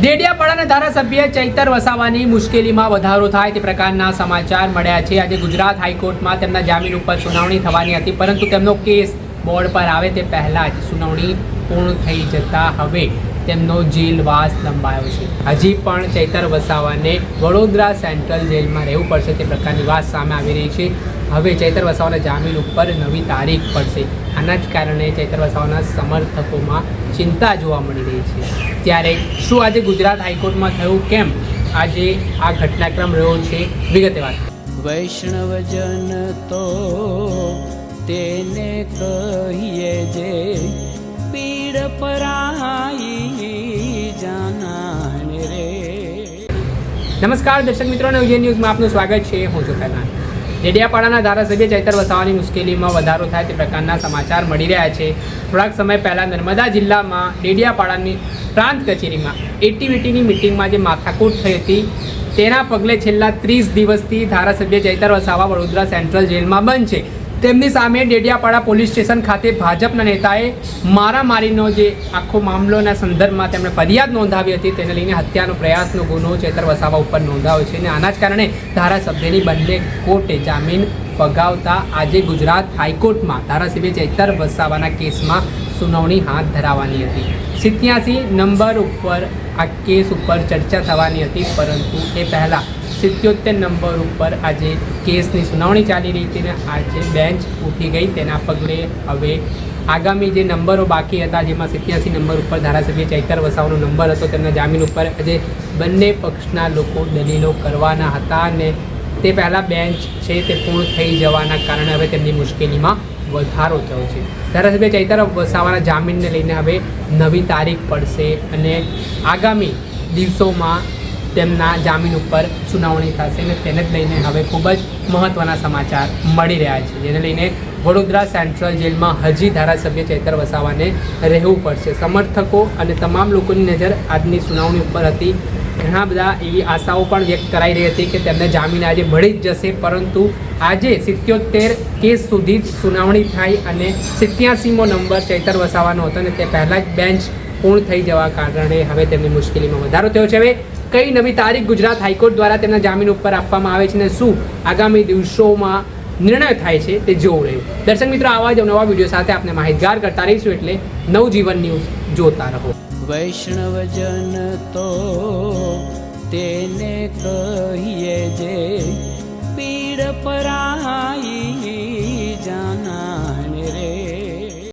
ડેડિયાપાડાના ધારાસભ્ય ચૈતર વસાવાની મુશ્કેલીમાં વધારો થાય તે પ્રકારના સમાચાર મળ્યા છે. આજે ગુજરાત હાઈકોર્ટમાં તેમના જામીન ઉપર સુનાવણી થવાની હતી, પરંતુ તેમનો કેસ બોર્ડ પર આવે તે પહેલાં જ સુનાવણી પૂર્ણ થઈ જતા હવે તેમનો જેલવાસ લંબાયો છે. હજી પણ ચૈતર વસાવાને વડોદરા સેન્ટ્રલ જેલમાં રહેવું પડશે તે પ્રકારની વાત સામે આવી રહી છે. હવે ચૈતર વસાવાના જામીન ઉપર નવી તારીખ પડશે. આના જ કારણે ચૈતર વસાવાના સમર્થકોમાં ચિંતા જોવા મળી રહી છે. ત્યારે શું આજે ગુજરાત હાઈકોર્ટમાં થયું? કેમ આજે આ ઘટનાક્રમ રહ્યો છે? વિગતે વાત વૈષ્ણવજન તો તેને કહીએ જે પીડ પરાઈ નમસ્કાર, દર્શક મિત્રોને ઉજ્જૈન ન્યૂઝમાં આપનું સ્વાગત છે. હું છું કૈલાન ડેડિયાપાડાના ધારાસભ્ય ચૈતર વસાવાની મુશ્કેલીમાં વધારો થાય તે પ્રકારના સમાચાર મળી રહ્યા છે. થોડાક સમય પહેલાં નર્મદા જિલ્લામાં ડેડિયાપાડાની પ્રાંત કચેરીમાં એટીવીટીની મિટિંગમાં જે માથાકૂટ થઈ હતી, તેના પગલે છેલ્લા ત્રીસ દિવસથી ધારાસભ્ય ચૈતર વસાવા વડોદરા સેન્ટ્રલ જેલમાં બંધ છે. તેમની સામે ડેડિયાપાડા પોલીસ સ્ટેશન ખાતે ભાજપના નેતાએ મારામારીનો જે આખો મામલોના સંદર્ભમાં તેમણે ફરિયાદ નોંધાવી હતી, તેને લઈને હત્યાનો પ્રયાસનો ગુનો ચેતર વસાવા ઉપર નોંધાયો છે અને આના જ કારણે ધારાસભ્યની બંને કોર્ટે જામીન ફગાવતા આજે ગુજરાત હાઈકોર્ટમાં ધારાસભ્ય ચેતર વસાવાના કેસમાં સુનાવણી હાથ ધરાવવાની હતી. સિત્યાસી નંબર ઉપર આ કેસ ઉપર ચર્ચા થવાની હતી, પરંતુ એ પહેલાં સિત્યોતેર નંબર ઉપર આજે કેસની સુનાવણી ચાલી રહી હતી ને આજે બેન્ચ ઉઠી ગઈ તેના પગલે હવે આગામી જે નંબરો બાકી હતા, જેમાં સિત્યાસી નંબર ઉપર ધારાસભ્ય ચૈતર વસાવાનો નંબર હતો, તેમના જામીન ઉપર આજે બંને પક્ષના લોકો દલીલો કરવાના હતા અને તે પહેલાં બેન્ચ છે તે પૂર્ણ થઈ જવાના કારણે હવે તેમની મુશ્કેલીમાં વધારો થયો છે. ધારાસભ્ય ચૈતર વસાવાના જામીનને લઈને હવે નવી તારીખ પડશે અને આગામી દિવસોમાં તેમના જામીન ઉપર સુનાવણી થશે અને તેને જ લઈને હવે ખૂબ જ મહત્ત્વના સમાચાર મળી રહ્યા છે. જેને લઈને વડોદરા સેન્ટ્રલ જેલમાં હજી ધારાસભ્ય ચેતર વસાવાને રહેવું પડશે. સમર્થકો અને તમામ લોકોની નજર આજની સુનાવણી ઉપર હતી. ઘણા બધા એવી આશાઓ પણ વ્યક્ત કરાઈ રહી હતી કે તેમને જામીન આજે મળી જ જશે, પરંતુ આજે સિત્યોતેર કેસ સુધી સુનાવણી થાય અને સિત્યાસીમો નંબર ચૈતર વસાવાનો હતો અને તે પહેલાં જ બેન્ચ પૂર્ણ થઈ જવા કારણે હવે તેમની મુશ્કેલીમાં વધારો થયો છે. હવે કઈ નવી તારીખ ગુજરાત હાઈકોર્ટ દ્વારા તેમના જામીન ઉપર આપવામાં આવે છે અને શું આગામી દિવસોમાં નિર્ણય થાય છે તે જોવું રહ્યું. દર્શક મિત્રો, આવા જ નવા વીડિયો સાથે આપણે માહિતગાર કરતા રહીશું એટલે નવજીવન ન્યૂઝ જોતા રહો. વૈષ્ણવજન તો તેને કહીએ જે